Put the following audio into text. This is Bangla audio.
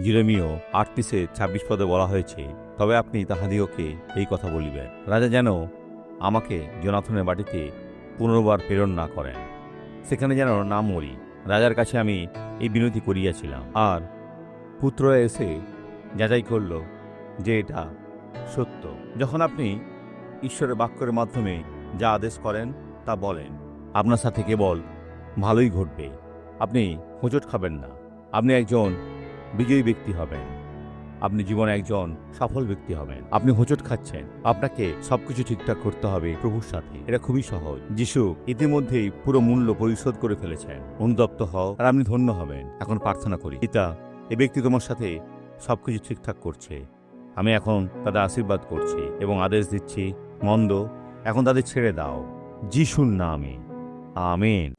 জিরেমিও আটত্রিশে ছাব্বিশ পদে বলা হয়েছে, তবে আপনি তাহাদিওকে এই কথা বলিবেন। রাজা যেন আমাকে জনাথনের বাটিতে পুনর্বার প্রেরণ না করেন। সেখানে যেন না মরি। রাজার কাছে আমি এই বিনতি করিয়াছিলাম। আর পুত্ররা এসে যাচাই করল যে এটা সত্য। যখন আপনি ঈশ্বরের বাক্যের মাধ্যমে যা আদেশ করেন তা বলেন, আপনার সাথে কেবল ভালোই ঘটবে। আপনি হোঁচট খাবেন না। আপনি একজন বিজয়ী ব্যক্তি হবেন। আপনি জীবনে একজন সফল ব্যক্তি হবেন। আপনি হোঁচট খাচ্ছেন। আপনাকে সবকিছু ঠিকঠাক করতে হবে প্রভুর সাথে। এটা খুবই সহজ। যিশু ইতিমধ্যেই পুরো মূল্য পরিশোধ করে ফেলেছেন। অনুদপ্ত হও। আর আপনি ধন্য হবেন। এখন প্রার্থনা করি। পিতা, এ ব্যক্তি তোমার সাথে সবকিছু ঠিকঠাক করছে। আমি এখন তাদের আশীর্বাদ করছি এবং আদেশ দিচ্ছি, মন্দ এখন তাদের ছেড়ে দাও। যিশুর নামে। আমেন।